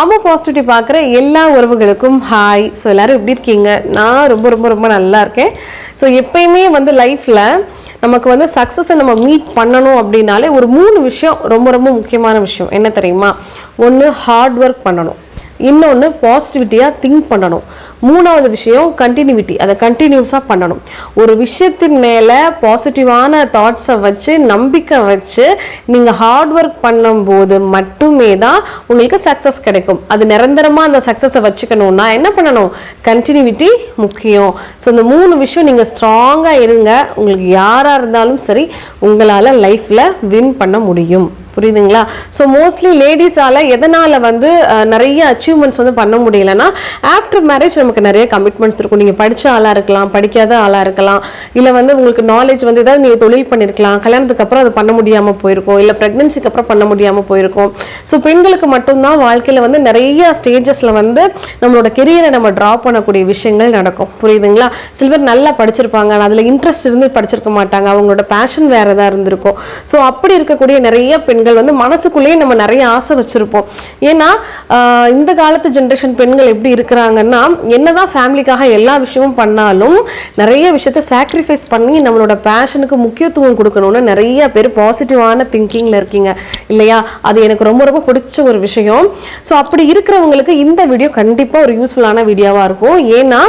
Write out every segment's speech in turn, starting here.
அம்மா பாசிட்டிவிட்டி பார்க்குற எல்லா உறவுகளுக்கும் ஹாய் ஸோ எல்லோரும் எப்படி இருக்கீங்க? நான் ரொம்ப ரொம்ப ரொம்ப நல்லா இருக்கேன். ஸோ எப்பயுமே வந்து லைஃப்பில் நமக்கு வந்து சக்ஸஸை நம்ம மீட் பண்ணணும் அப்படின்னாலே ஒரு மூணு விஷயம் ரொம்ப ரொம்ப முக்கியமான விஷயம். என்ன தெரியுமா? ஒன்று ஹார்ட் ஒர்க் பண்ணணும். இன்னொன்று பாசிட்டிவிட்டியாக திங்க் பண்ணணும். மூணாவது விஷயம் கண்டினியூட்டி அதை கண்டினியூஸாக பண்ணணும். ஒரு விஷயத்தின் மேலே பாசிட்டிவான தாட்ஸை வச்சு நம்பிக்கை வச்சு நீங்கள் ஹார்ட் ஒர்க் பண்ணும்போது மட்டுமே தான் உங்களுக்கு சக்ஸஸ் கிடைக்கும். அது நிரந்தரமாக அந்த சக்ஸஸை வச்சுக்கணும்னா என்ன பண்ணணும்? கண்டினியூட்டி முக்கியம். ஸோ இந்த மூணு விஷயம் நீங்கள் ஸ்ட்ராங்காக இருங்க. உங்களுக்கு யாராக இருந்தாலும் சரி உங்களால் லைஃப்பில் வின் பண்ண முடியும். புரியுதுங்களா? ஸோ மோஸ்ட்லி லேடிஸால் எதனால் வந்து நிறைய அச்சீவ்மெண்ட்ஸ் வந்து பண்ண முடியலன்னா ஆஃப்டர் மேரேஜ் நமக்கு நிறைய கமிட்மெண்ட்ஸ் இருக்கும். நீங்கள் படித்த ஆளாக இருக்கலாம் படிக்காத ஆளாக இருக்கலாம் இல்லை வந்து உங்களுக்கு நாலேஜ் வந்து ஏதாவது நீங்கள் தொழில் பண்ணியிருக்கலாம் கல்யாணத்துக்கு அப்புறம் அது பண்ண முடியாமல் போயிருக்கும் இல்லை ப்ரெக்னென்சிக்கு அப்புறம் பண்ண முடியாமல் போயிருக்கும். ஸோ பெண்களுக்கு மட்டும்தான் வாழ்க்கையில் வந்து நிறைய ஸ்டேஜஸில் வந்து நம்மளோட கெரியரை நம்ம ட்ராப் பண்ணக்கூடிய விஷயங்கள் நடக்கும். புரியுதுங்களா? சில்வர் நல்லா படிச்சிருப்பாங்க அதில் இன்ட்ரெஸ்ட் இருந்து படிச்சிருக்க மாட்டாங்க. அவங்களோட பேஷன் வேறு எதாவது இருந்திருக்கும். ஸோ அப்படி இருக்கக்கூடிய நிறைய பெண்கள் பெண்கள் வந்து மனசுக்குள்ளேயே நம்ம நிறைய ஆசை வச்சுருப்போம். ஏன்னா இந்த காலத்து ஜென்ரேஷன் பெண்கள் எப்படி இருக்கிறாங்கன்னா என்னதான் ஃபேமிலிக்காக எல்லா விஷயமும் பண்ணாலும் நிறைய விஷயத்த சாக்ரிஃபைஸ் பண்ணி நம்மளோட பேஷனுக்கு முக்கியத்துவம் கொடுக்கணும்னு நிறைய பேர் பாசிட்டிவான திங்கிங்கில் இருக்கீங்க. இல்லையா? அது எனக்கு ரொம்ப ரொம்ப பிடிச்ச ஒரு விஷயம். ஸோ அப்படி இருக்கிறவங்களுக்கு இந்த வீடியோ கண்டிப்பாக ஒரு யூஸ்ஃபுல்லான வீடியோவாக இருக்கும். ஏன்னா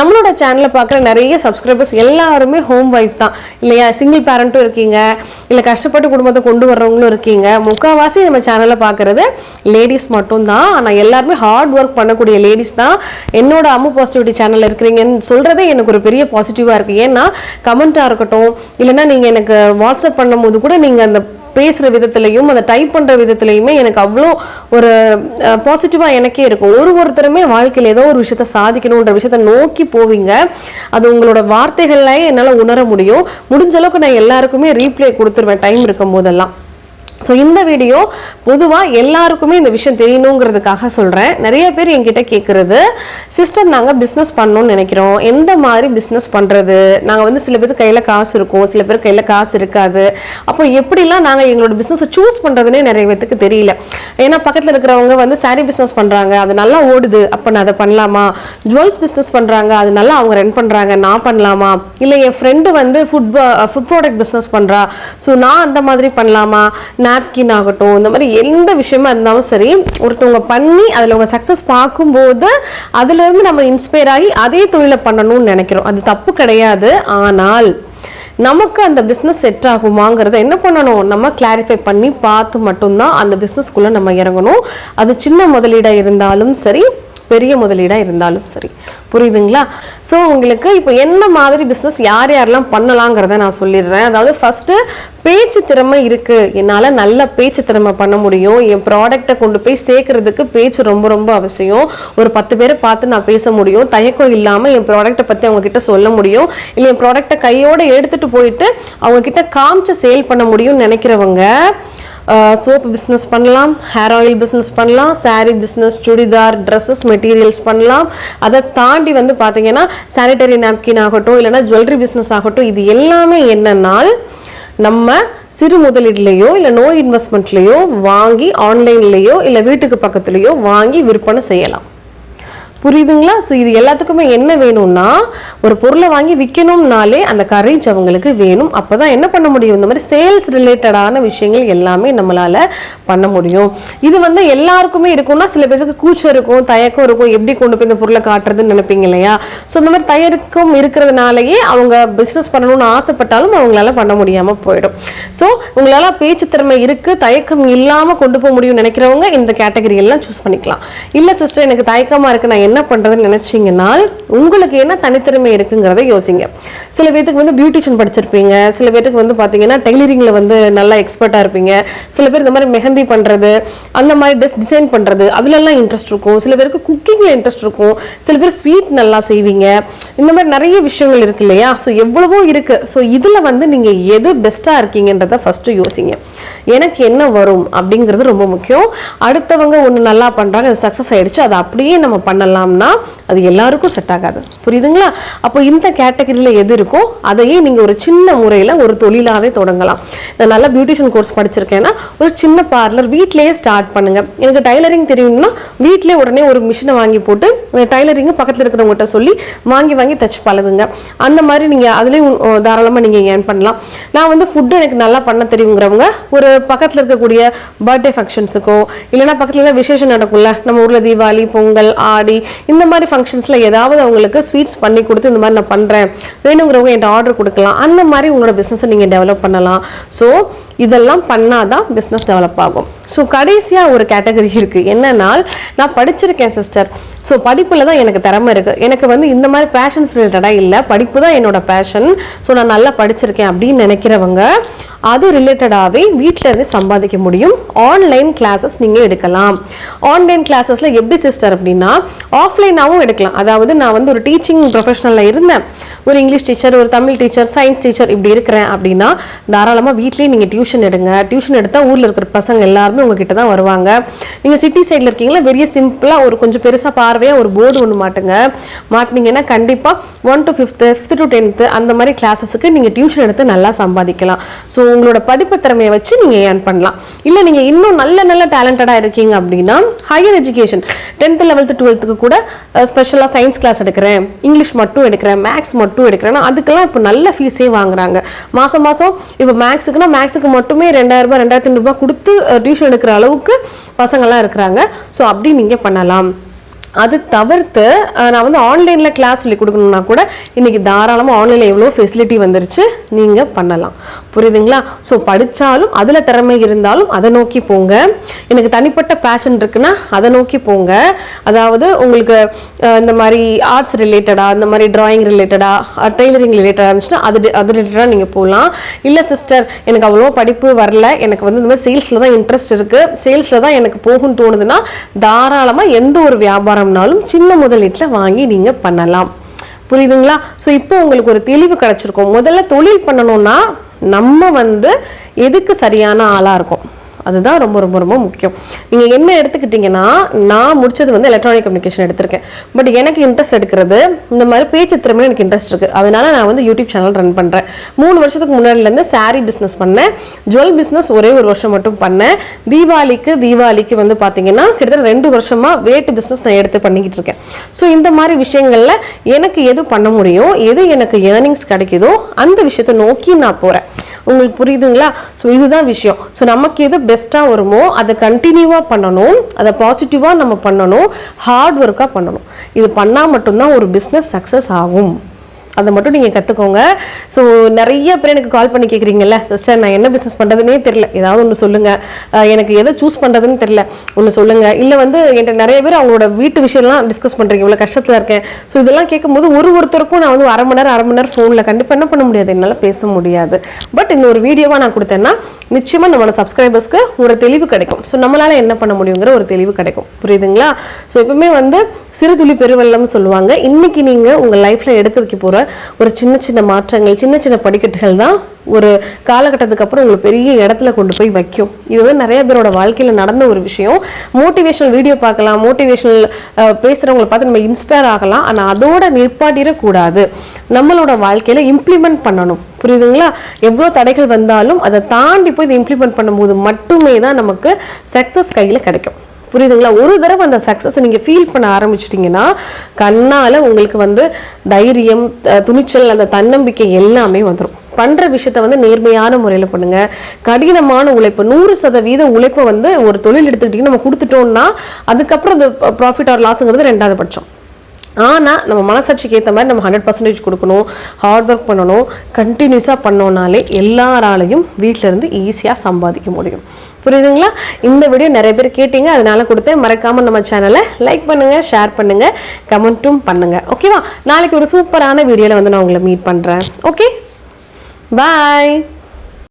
நம்மளோட சேனலை பார்க்குற நிறைய சப்ஸ்கிரைபர்ஸ் எல்லாருமே ஹோம் ஒய்ஃப் தான். இல்லையா? சிங்கிள் பேரண்ட்டும் இருக்கீங்க. இல்லை கஷ்டப்பட்டு குடும்பத்தை கொண்டு வர்றவங்களும் இருக்கீங்க. முக்கால்வாசி நம்ம சேனலை பார்க்குறது லேடிஸ் மட்டும்தான். ஆனால் எல்லாருமே ஹார்ட் ஒர்க் பண்ணக்கூடிய லேடிஸ் தான். என்னோட அம்மு பாசிட்டிவிட்டி சேனலில் இருக்கிறீங்கன்னு சொல்கிறதே எனக்கு ஒரு பெரிய பாசிட்டிவாக இருக்குது ஏன்னா கமெண்ட்டாக இருக்கட்டும் இல்லைன்னா நீங்கள் எனக்கு வாட்ஸ்அப் பண்ணும்போது கூட நீங்கள் அந்த பேசுகிற விதத்துலையும் அதை டைப் பண்ணுற விதத்துலையுமே எனக்கு அவ்வளோ ஒரு பாசிட்டிவாக எனக்கே இருக்கும். ஒரு ஒருத்தருமே வாழ்க்கையில் ஏதோ ஒரு விஷயத்த சாதிக்கணுன்ற விஷயத்த நோக்கி போவீங்க. அது உங்களோட வார்த்தைகள்லேயே என்னால் உணர முடியும். முடிஞ்ச அளவுக்கு நான் எல்லாருக்குமே ரீப்ளே கொடுத்துருவேன். டைம் இருக்கும் போதெல்லாம் ஸோ இந்த வீடியோ பொதுவாக எல்லாருக்குமே இந்த விஷயம் தெரியணுங்கிறதுக்காக சொல்கிறேன் நிறைய பேர் என்கிட்ட கேட்குறது சிஸ்டர் நாங்கள் பிஸ்னஸ் பண்ணணும்னு நினைக்கிறோம். எந்த மாதிரி பிஸ்னஸ் பண்ணுறது நாங்கள் வந்து சில பேருக்கு கையில் காசு இருக்கும். சில பேர் கையில் காசு இருக்காது. அப்போ எப்படிலாம் நாங்கள் எங்களோட பிஸ்னஸை சூஸ் பண்ணுறதுனே நிறைய பேத்துக்கு தெரியல. ஏன்னா பக்கத்தில் இருக்கிறவங்க வந்து சாரீ பிஸ்னஸ் பண்ணுறாங்க அது நல்லா ஓடுது. அப்போ நான் அதை பண்ணலாமா? ஜுவல்ஸ் பிஸ்னஸ் பண்ணுறாங்க அது நல்லா அவங்க ரன் பண்ணுறாங்க நான் பண்ணலாமா? இல்லை என் ஃப்ரெண்டு வந்து ஃபுட் ஃபுட் ப்ராடக்ட் பிஸ்னஸ் பண்ணுறா ஸோ நான் அந்த மாதிரி பண்ணலாமா? நான் நாப்கின் ஆகட்டும் இந்த மாதிரி எந்த விஷயமா இருந்தாலும் சரி ஒருத்தவங்க பண்ணி அதில் அவங்க சக்ஸஸ் பார்க்கும்போது அதுலேருந்து நம்ம இன்ஸ்பயர் ஆகி அதே தொழிலை பண்ணணும்னு நினைக்கிறோம். அது தப்பு கிடையாது. ஆனால் நமக்கு அந்த பிஸ்னஸ் செட் ஆகுமாங்கிறத என்ன பண்ணணும்? நம்ம கிளாரிஃபை பண்ணி பார்த்து மட்டும்தான் அந்த பிஸ்னஸ்க்குள்ளே நம்ம இறங்கணும். அது சின்ன முதலீடாக இருந்தாலும் சரி பெரிய முதலீடாக இருந்தாலும் சரி. புரியுதுங்களா? ஸோ உங்களுக்கு இப்போ என்ன மாதிரி பிஸ்னஸ் யார் யாரெல்லாம் பண்ணலாங்கிறத நான் சொல்லிடுறேன். அதாவது ஃபஸ்ட்டு பேச்சு திறமை இருக்குது என்னால் நல்ல பேச்சு திறமை பண்ண முடியும். என் ப்ராடக்டை கொண்டு போய் சேர்க்கறதுக்கு பேச்சு ரொம்ப ரொம்ப அவசியம். ஒரு பத்து பேரை பார்த்து நான் பேச முடியும். தயக்கம் இல்லாமல் என் ப்ராடக்ட்டை பற்றி அவங்கக்கிட்ட சொல்ல முடியும். இல்லை என் ப்ராடக்ட்டை கையோடு எடுத்துகிட்டு போயிட்டு அவங்கக்கிட்ட காமிச்சு சேல் பண்ண முடியும்னு நினைக்கிறவங்க சோப்பு பிஸ்னஸ் பண்ணலாம் ஹேர் ஆயில் பிஸ்னஸ் பண்ணலாம் sari business churidar dresses materials பண்ணலாம். அதை தாண்டி வந்து பார்த்தீங்கன்னா சானிட்டரி நாப்கின் ஆகட்டும் இல்லைன்னா ஜுவல்லரி பிஸ்னஸ் ஆகட்டும் இது எல்லாமே என்னன்னால் நம்ம சிறு முதலீடுலையோ இல்லை நோ இன்வெஸ்ட்மெண்ட்லேயோ வாங்கி ஆன்லைன்லேயோ இல்லை வீட்டுக்கு பக்கத்துலேயோ வாங்கி விற்பனை செய்யலாம். புரியுதுங்களா? ஸோ இது எல்லாத்துக்குமே என்ன வேணும்னா ஒரு பொருளை வாங்கி விற்கணும்னாலே அந்த கரேஜ் அவங்களுக்கு வேணும். அப்போ தான் என்ன பண்ண முடியும்? இந்த மாதிரி சேல்ஸ் ரிலேட்டடான விஷயங்கள் எல்லாமே நம்மளால் பண்ண முடியும். இது வந்து எல்லாருக்குமே இருக்கும்னா சில பேருக்கு கூச்சம் இருக்கும் தயக்கம் இருக்கும். எப்படி கொண்டு போய் இந்த பொருளை காட்டுறதுன்னு நினைப்பீங்க இல்லையா? ஸோ இந்த மாதிரி தயக்கம் இருக்கிறதுனாலயே அவங்க பிஸ்னஸ் பண்ணணும்னு ஆசைப்பட்டாலும் அவங்களால பண்ண முடியாமல் போயிடும். ஸோ உங்களால் பேச்சு திறமை இருக்குது தயக்கம் இல்லாமல் கொண்டு போக முடியும்னு நினைக்கிறவங்க இந்த கேட்டகரி எல்லாம் சூஸ் பண்ணிக்கலாம். இல்லை சிஸ்டர் எனக்கு தயக்கமாக இருக்கு நான் என்ன பண்ணுறதுன்னு நினச்சிங்கன்னா உங்களுக்கு என்ன தனித்திறமை இருக்குங்கிறத யோசிங்க. சில பேருக்கு வந்து பியூட்டிஷியன் படிச்சிருப்பீங்க. சில பேருக்கு வந்து பார்த்தீங்கன்னா டெய்லரிங்கில் வந்து நல்லா எக்ஸ்பர்ட்டாக இருப்பீங்க. சில பேர் இந்த மாதிரி மெஹந்தி பண்ணுறது அந்த மாதிரி ட்ரெஸ் டிசைன் பண்ணுறது அதுலலாம் இன்ட்ரெஸ்ட் இருக்கும். சில பேருக்கு குக்கிங்கில் இன்ட்ரெஸ்ட் இருக்கும். சில பேர் ஸ்வீட் நல்லா செய்வீங்க. இந்த மாதிரி நிறைய விஷயங்கள் இருக்கு இல்லையா? ஸோ எவ்வளவோ இருக்குது ஸோ இதில் வந்து நீங்கள் எது பெஸ்ட்டாக இருக்கீங்கன்றத ஃபஸ்ட்டு யோசிங்க. எனக்கு என்ன வரும் அப்படிங்கிறது ரொம்ப முக்கியம். அடுத்தவங்க ஒன்று நல்லா பண்ணுறாங்க அது சக்ஸஸ் ஆகிடுச்சு அதை அப்படியே நம்ம பண்ணலாம்னா அது எல்லாருக்கும் செட் ஆகாது. புரியுதுங்களா? அப்போ இந்த கேட்டகரியில் எது இருக்கோ அதையே நீங்கள் ஒரு சின்ன முறையில் ஒரு தொழிலாகவே தொடங்கலாம். நான் நல்லா பியூட்டிஷியன் கோர்ஸ் படிச்சிருக்கேன்னா ஒரு சின்ன பார்லர் வீட்டிலேயே ஸ்டார்ட் பண்ணுங்க. எனக்கு டைலரிங் தெரியும்னா வீட்டிலே உடனே ஒரு மிஷினை வாங்கி போட்டு டைலரிங்கு பக்கத்தில் இருக்கிறவங்ககிட்ட சொல்லி வாங்கி வாங்கி தச்சு பழகுங்க. அந்த மாதிரி நீங்கள் அதுலேயும் தாராளமாக நீங்கள் ஏர்ன் பண்ணலாம். நான் வந்து ஃபுட்டு எனக்கு நல்லா பண்ண தெரியுங்கிறவங்க ஒரு பக்கத்தில் இருக்கக்கூடிய பர்த்டே ஃபங்க்ஷன்ஸுக்கோ இல்லைன்னா பக்கத்தில் ஏதாவது விசேஷம் நடக்கும்ல நம்ம ஊரில் தீபாவளி பொங்கல் ஆடி இந்த மாதிரி ஃபங்க்ஷன்ஸில் ஏதாவது அவங்களுக்கு ஸ்வீட்ஸ் பண்ணி கொடுத்து இந்த மாதிரி நான் பண்ணுறேன் வேணுங்கிறவங்க என்கிட்ட ஆர்டர் கொடுக்கலாம். அந்த மாதிரி உங்களோட பிஸ்னஸை நீங்கள் டெவலப் பண்ணலாம். ஸோ இதெல்லாம் பண்ணால் தான் பிஸ்னஸ் டெவலப் ஆகும். ஸோ கடைசியாக ஒரு கேட்டகரி இருக்குது என்னன்னா நான் படிச்சிருக்கேன் சிஸ்டர் ஸோ படிப்பில் தான் எனக்கு திறமை இருக்குது எனக்கு வந்து இந்த மாதிரி பேஷன்ஸ் ரிலேட்டடாக இல்லை. படிப்பு தான் என்னோட பேஷன் ஸோ நான் நல்லா படிச்சிருக்கேன் அப்படின்னு நினைக்கிறவங்க அது ரிலேட்டடாகவே வீட்டிலேருந்து சம்பாதிக்க முடியும். ஆன்லைன் கிளாஸஸ் நீங்கள் எடுக்கலாம். ஆன்லைன் கிளாஸஸில் எப்படி சிஸ்டர் அப்படின்னா ஆஃப்லைனாகவும் எடுக்கலாம். அதாவது நான் வந்து ஒரு டீச்சிங் ப்ரொஃபஷனலில் இருந்தேன். ஒரு இங்கிலீஷ் டீச்சர் ஒரு தமிழ் டீச்சர் சயின்ஸ் டீச்சர் இப்படி இருக்கிறேன் அப்படின்னா தாராளமாக வீட்லேயே நீங்கள் டியூஷன் எடுங்க. டியூஷன் எடுத்தால் ஊரில் இருக்கிற பசங்க எல்லாருமே உங்ககிட்ட தான் வருவாங்க. நீங்கள் சிட்டி சைடில் இருக்கீங்களா? பெரிய சிம்பிளாக ஒரு கொஞ்சம் பெருசாக பார்வையாக ஒரு போர்டு ஒன்று மாட்டுங்க. மாட்டினீங்கன்னா கண்டிப்பாக one to fifth fifth to tenth அந்த மாதிரி கிளாஸஸுக்கு நீங்கள் டியூஷன் எடுத்து நல்லா சம்பாதிக்கலாம். ஸோ உங்களோட படிப்பு திறமையை வச்சு நீங்கள் ஏர்ன் பண்ணலாம். இல்லை நீங்கள் இன்னும் நல்ல நல்ல டேலண்டடாக இருக்கீங்க அப்படின்னா ஹையர் எஜுகேஷன் டென்த்து லெவல்த்து டுவெல்த்துக்கு கூட ஸ்பெஷலாக சயின்ஸ் கிளாஸ் எடுக்கிறேன். இங்கிலீஷ் மட்டும் எடுக்கிறேன். மேக்ஸ் மட்டும் எடுக்கிறேன்னா அதுக்கெல்லாம் இப்போ நல்ல ஃபீஸே வாங்குறாங்க. மாதம் மாதம் இப்போ மேக்ஸுக்குன்னா மேக்ஸுக்கு மட்டுமே ரெண்டாயிரம் ரூபாய் ரெண்டாயிரத்தி ஐநூறுபா கொடுத்து டியூஷன் எடுக்கிற அளவுக்கு பசங்கள்லாம் இருக்கிறாங்க. ஸோ அப்படி நீங்கள் பண்ணலாம். அது தவிர்த்து நான் வந்து ஆன்லைனில் கிளாஸ் சொல்லி கொடுக்கணும்னா கூட இன்றைக்கி தாராளமாக ஆன்லைனில் எவ்வளோ ஃபெசிலிட்டி வந்துருச்சு நீங்கள் பண்ணலாம். புரியுதுங்களா? ஸோ படித்தாலும் அதில் திறமை இருந்தாலும் அதை நோக்கி போங்க. எனக்கு தனிப்பட்ட பேஷன் இருக்குன்னா அதை நோக்கி போங்க. அதாவது உங்களுக்கு இந்த மாதிரி ஆர்ட்ஸ் ரிலேட்டடாக இந்த மாதிரி ட்ராயிங் ரிலேட்டடாக டெய்லரிங் ரிலேட்டடாக இருந்துச்சுன்னா அது அது ரிலேட்டடாக நீங்கள் போகலாம். இல்லை சிஸ்டர் எனக்கு அவ்வளோ படிப்பு வரல. எனக்கு வந்து இந்த மாதிரி சேல்ஸில் தான் இன்ட்ரெஸ்ட் இருக்குது சேல்ஸில் தான் எனக்கு போகும்னு தோணுதுன்னா தாராளமாக எந்த ஒரு வியாபாரம் வியாபாரம்னாலும் சின்ன முதலீட்டில் வாங்கி நீங்கள் பண்ணலாம். புரியுதுங்களா? ஸோ இப்போ உங்களுக்கு ஒரு தெளிவு கிடைச்சிருக்கும். முதல்ல தொழில் பண்ணணும்னா நம்ம வந்து எதுக்கு சரியான ஆளாக இருக்கும்? அதுதான் ரொம்ப ரொம்ப ரொம்ப முக்கியம். நீங்கள் என்ன எடுத்துக்கிட்டிங்கன்னா நான் முடிச்சது வந்து எலக்ட்ரானிக் கம்யூனிகேஷன் எடுத்திருக்கேன். பட் எனக்கு இன்ட்ரெஸ்ட் எடுக்கிறது இந்த மாதிரி பேச்சு திறமையில எனக்கு இன்ட்ரெஸ்ட் இருக்குது அதனால நான் வந்து யூடியூப் சேனல் ரன் பண்ணுறேன் மூணு வருஷத்துக்கு முன்னாடிலேருந்து சாரீ பிஸ்னஸ் பண்ணேன். ஜுவல் பிஸ்னஸ் ஒரே ஒரு வருஷம் மட்டும் பண்ணேன். தீபாவளிக்கு தீபாவளிக்கு வந்து பார்த்தீங்கன்னா கிட்டத்தட்ட ரெண்டு வருஷமாக வேட்டு பிஸ்னஸ் நான் எடுத்து பண்ணிக்கிட்டு இருக்கேன். ஸோ இந்த மாதிரி விஷயங்களில் எனக்கு எது பண்ண முடியும் எது எனக்கு ஏர்னிங்ஸ் கிடைக்குதோ அந்த விஷயத்தை நோக்கி நான் போகிறேன் உங்களுக்கு புரியுதுங்களா? ஸோ இதுதான் விஷயம். ஸோ நமக்கு எது பெஸ்ட்டாக வருமோ அதை கண்டினியூவாக பண்ணணும் அதை பாசிட்டிவாக நம்ம பண்ணணும் ஹார்ட் ஒர்க்காக பண்ணணும். இது பண்ணால் மட்டும்தான் ஒரு பிஸ்னஸ் சக்ஸஸ் ஆகும். அதை மட்டும் நீங்கள் கற்றுக்கோங்க ஸோ நிறைய பேர் எனக்கு கால் பண்ணி கேட்குறீங்கல்ல சிஸ்டர் நான் என்ன பிஸ்னஸ் பண்ணுறதுனே தெரில ஏதாவது ஒன்று சொல்லுங்கள் எனக்கு எதை சூஸ் பண்ணுறதுன்னு தெரில ஒன்று சொல்லுங்கள் இல்லை வந்து என்கிட்ட நிறைய பேர் அவங்களோட வீட்டு விஷயம்லாம் டிஸ்கஸ் பண்ணுறீங்க இவ்வளோ கஷ்டத்தில் இருக்கேன். ஸோ இதெல்லாம் கேட்கும்போது ஒரு ஒருத்தருக்கும் நான் வந்து அரை மணி நேரம் அரை மணி நேரம் ஃபோனில் கண்டிப்பாக என்ன பண்ண முடியாது. என்னால் பேச முடியாது. பட் இந்த ஒரு வீடியோவாக நான் கொடுத்தேன்னா நிச்சயமாக நம்மளோட சப்ஸ்கிரைபர்ஸ்க்கு ஒரு தெளிவு கிடைக்கும். ஸோ நம்மளால் என்ன பண்ண முடியுங்கிற ஒரு தெளிவு கிடைக்கும். புரியுதுங்களா? ஸோ எப்பவுமே வந்து சிறு துளி பெருவெள்ளம்னு சொல்லுவாங்க. இன்னைக்கு நீங்கள் உங்கள் லைஃப்பில் எடுத்து வைக்க போகிற ஒரு சின்ன சின்ன மாற்றங்கள் சின்ன சின்ன படிக்கட்டுகள் தான் ஒரு காலகட்டத்துக்கு அப்புறம் உங்களை பெரிய இடத்துல கொண்டு போய் வைக்கும். இது வந்து நிறைய பேரோட வாழ்க்கையில் நடந்த ஒரு விஷயம். மோட்டிவேஷனல் வீடியோ பார்க்கலாம். மோட்டிவேஷனல் பேசுகிறவங்களை பார்த்து நம்ம இன்ஸ்பயர் ஆகலாம். ஆனால் அதோட நிற்பாட்டிடக்கூடாது நம்மளோட வாழ்க்கையில் இம்ப்ளிமெண்ட் பண்ணணும். புரியுதுங்களா? எவ்வளோ தடைகள் வந்தாலும் அதை தாண்டி போய் இதை இம்ப்ளிமெண்ட் பண்ணும்போது மட்டுமே தான் நமக்கு சக்ஸஸ் கையில் கிடைக்கும். புரியுதுங்களா? ஒரு தடவை அந்த சக்ஸஸை நீங்கள் ஃபீல் பண்ண ஆரம்பிச்சிட்டிங்கன்னா கண்ணால் உங்களுக்கு வந்து தைரியம் துணிச்சல் அந்த தன்னம்பிக்கை எல்லாமே வந்துடும் பண்ணுற விஷயத்த வந்து நேர்மையான முறையில் பண்ணுங்க. கடினமான உழைப்பு நூறு சதவீத உழைப்பை வந்து ஒரு தொழில் எடுத்துக்கிட்டிங்கன்னா நம்ம கொடுத்துட்டோம்னா அதுக்கப்புறம் அந்த ப்ராஃபிட் ஆர் லாஸுங்கிறது ரெண்டாவது பட்சம். ஆனால் நம்ம மனசாட்சிக்கு ஏற்ற மாதிரி நம்ம ஹண்ட்ரட் பர்சன்டேஜ் கொடுக்கணும் ஹார்ட் ஒர்க் பண்ணணும் கண்டினியூஸாக பண்ணோன்னாலே எல்லாராலையும் வீட்டிலேருந்து ஈஸியாக சம்பாதிக்க முடியும். புரியுதுங்களா? இந்த வீடியோ நிறைய பேர் கேட்டீங்க அதனால கொடுத்தேன். மறக்காமல் நம்ம சேனலை லைக் பண்ணுங்கள் ஷேர் பண்ணுங்கள் கமெண்ட்டும் பண்ணுங்கள் ஓகேவா நாளைக்கு ஒரு சூப்பரான வீடியோவில் வந்து நான் உங்களை மீட் பண்ணுறேன் ஓகே பாய்